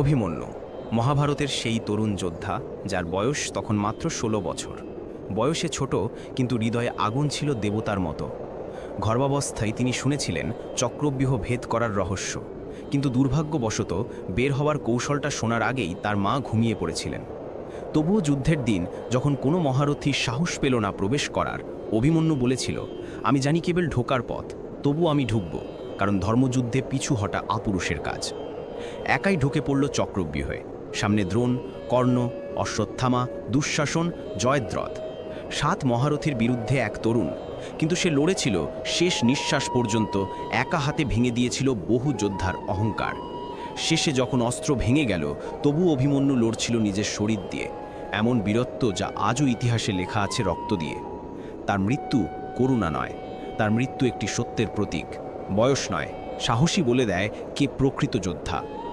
অভিমন্যু, মহাভারতের সেই তরুণ যোদ্ধা যার বয়স তখন মাত্র ষোলো বছর। বয়সে ছোট, কিন্তু হৃদয়ে আগুন ছিল দেবতার মতো। গর্ভাবস্থায় তিনি শুনেছিলেন চক্রব্যূহ ভেদ করার রহস্য। কিন্তু দুর্ভাগ্যবশত বের হওয়ার কৌশলটা শোনার আগেই তার মা ঘুমিয়ে পড়েছিলেন। তবুও যুদ্ধের দিন যখন কোনো মহারথী সাহস পেল না প্রবেশ করার, অভিমন্যু বলেছিল, আমি জানি কেবল ঢোকার পথ তবু আমি ঢুকব, কারণ ধর্মযুদ্ধে পিছু হটা আপুরুষের কাজ। একাই ঢুকে পড়ল চক্রব্যূহে। সামনে দ্রোণ, কর্ণ, অশ্বত্থামা, দুঃশাসন, জয়দ্রথ। সাত মহারথীর বিরুদ্ধে এক তরুণ। কিন্তু সে লড়েছিল শেষ নিঃশ্বাস পর্যন্ত একা হাতে ভেঙে দিয়েছিল বহু যোদ্ধার অহংকার। শেষে যখন অস্ত্র ভেঙে গেল, তবু অভিমন্যু লড়ছিল নিজের শরীর দিয়ে। এমন বীরত্ব যা আজও ইতিহাসে লেখা আছে রক্ত দিয়ে। তার মৃত্যু করুণা নয়, তার মৃত্যু একটি সত্যের প্রতীক, বয়স নয়। সাহসী বলে দেয় কে প্রকৃত যোদ্ধা।